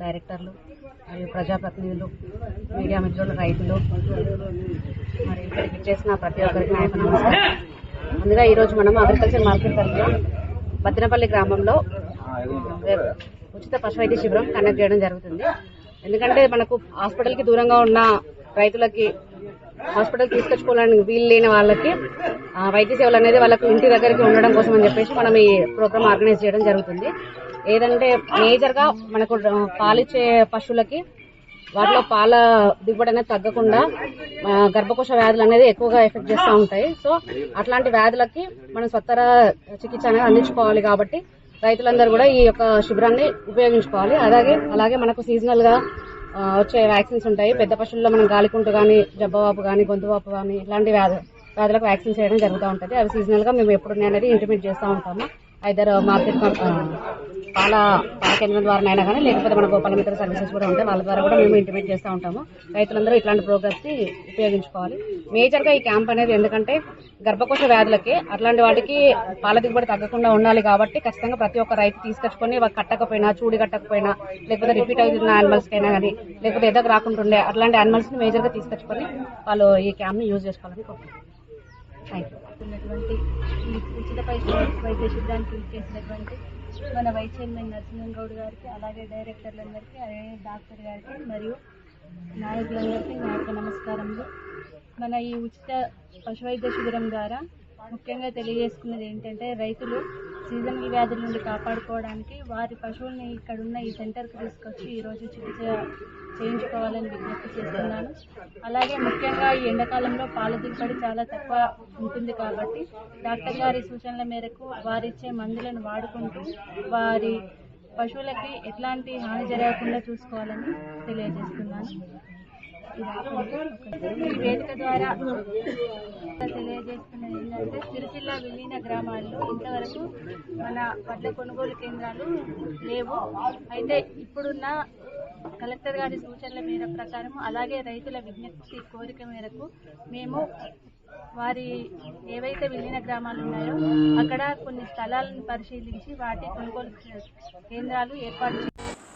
డైరెక్టర్లు మరియు ప్రజాప్రతినిధులు మీడియా మిత్రులు రైతులు మరి ఇక్కడికి చేసిన ప్రతి ఒక్కరికి నాయకు నమస్కారం. ముందుగా ఈరోజు మనం అగ్రికల్చర్ మార్కెట్ తరఫున బద్దనపల్లి గ్రామంలో ఉచిత పశువైద్య శిబిరం కండక్ట్ చేయడం జరుగుతుంది. ఎందుకంటే మనకు హాస్పిటల్కి దూరంగా ఉన్న రైతులకి హాస్పిటల్ తీసుకొచ్చుకోవడానికి వీలు లేని వాళ్ళకి వైద్య సేవలు అనేది వాళ్ళకు ఇంటి దగ్గరికి ఉండడం కోసం అని చెప్పేసి మనం ఈ ప్రోగ్రామ్ ఆర్గనైజ్ చేయడం జరుగుతుంది. ఏదంటే మేజర్గా మనకు పాలిచ్చే పశువులకి వాటిలో పాల దిగుబడి అనేది తగ్గకుండా గర్భకోశ వ్యాధులు అనేది ఎక్కువగా ఎఫెక్ట్ చేస్తూ ఉంటాయి. సో అట్లాంటి వ్యాధులకి మనం స్వత్తర చికిత్స అనేది అందించుకోవాలి కాబట్టి రైతులందరూ కూడా ఈ యొక్క శిబిరాన్ని ఉపయోగించుకోవాలి. అలాగే అలాగే మనకు సీజనల్గా వచ్చే వ్యాక్సిన్స్ ఉంటాయి. పెద్ద పశువుల్లో మనం గాలికుంటు కానీ జబ్బవాపు కానీ గొంతువాపు కానీ ఇలాంటి వ్యాధి వ్యాధులకు వ్యాక్సిన్ చేయడం జరుగుతూ ఉంటుంది. అవి సీజనల్గా మేము ఎప్పుడు అనేది ఇంటిమేట్ చేస్తూ ఉంటాము. ఐదర్ మార్కెట్ పాల పాల కేంద్రం ద్వారా కానీ లేకపోతే మన గోపాల మిత్ర సర్వీసెస్ కూడా ఉంటాయి. వాళ్ళ ద్వారా కూడా మేము ఇంటిమేట్ చేస్తూ ఉంటాము. రైతులందరూ ఇట్లాంటి ప్రోగ్రామ్స్ ఉపయోగించుకోవాలి. మేజర్గా ఈ క్యాంప్ అనేది ఎందుకంటే గర్భకోశ వ్యాధులకి అట్లాంటి వాటికి పాల దిగుబడి తగ్గకుండా ఉండాలి కాబట్టి ఖచ్చితంగా ప్రతి ఒక్క రైతు తీసుకొచ్చుకొని కట్టకపోయినా చూడి కట్టకపోయినా లేకపోతే రిపీట్ అవుతున్న యానిమల్స్ అయినా కానీ లేకపోతే ఎదకు రాకుండా ఉండే అట్లాంటి యానిమల్స్ని తీసుకొచ్చుకొని వాళ్ళు ఈ క్యాంప్ని యూజ్ చేసుకోవాలని కోరుకుంటున్నాను థ్యాంక్ యూ ఉచిత పైసలు వైద్య శిబిరానికి చేసినటువంటి మన వైస్ చైర్మన్ నరసింహన్ గౌడ్ గారికి అలాగే డైరెక్టర్లందరికీ అలాగే డాక్టర్ గారికి మరియు నాయకులందరికీ నా యొక్క నమస్కారములు. మన ఈ ఉచిత పశు వైద్య శిబిరం ద్వారా ముఖ్యంగా తెలియజేసుకున్నది ఏంటంటే రైతులు సీజనల్ వ్యాధుల నుండి కాపాడుకోవడానికి వారి పశువుల్ని ఇక్కడున్న ఈ సెంటర్కి తీసుకొచ్చి ఈరోజు చికిత్స చేయించుకోవాలని విజ్ఞప్తి చేస్తున్నాను. అలాగే ముఖ్యంగా ఈ ఎండాకాలంలో పాల దిగుబడి చాలా తక్కువ ఉంటుంది కాబట్టి డాక్టర్ గారి సూచనల మేరకు వారిచ్చే మందులను వాడుకుంటూ వారి పశువులకి ఎట్లాంటి హాని జరగకుండా చూసుకోవాలని తెలియజేస్తున్నాను. ఈ వేదిక ద్వారా తెలియజేస్తున్నది ఏంటంటే సిరిసిల్ల విలీన గ్రామాల్లో ఇంతవరకు మన వడ్ల కొనుగోలు కేంద్రాలు లేవు. అయితే ఇప్పుడున్న కలెక్టర్ గారి సూచనల మేర ప్రకారం అలాగే రైతుల విజ్ఞప్తి కోరిక మేరకు మేము వారి ఏవైతే విలీన గ్రామాలు ఉన్నాయో అక్కడ కొన్ని స్థలాలను పరిశీలించి వాటి కొనుగోలు కేంద్రాలు ఏర్పాటు చే-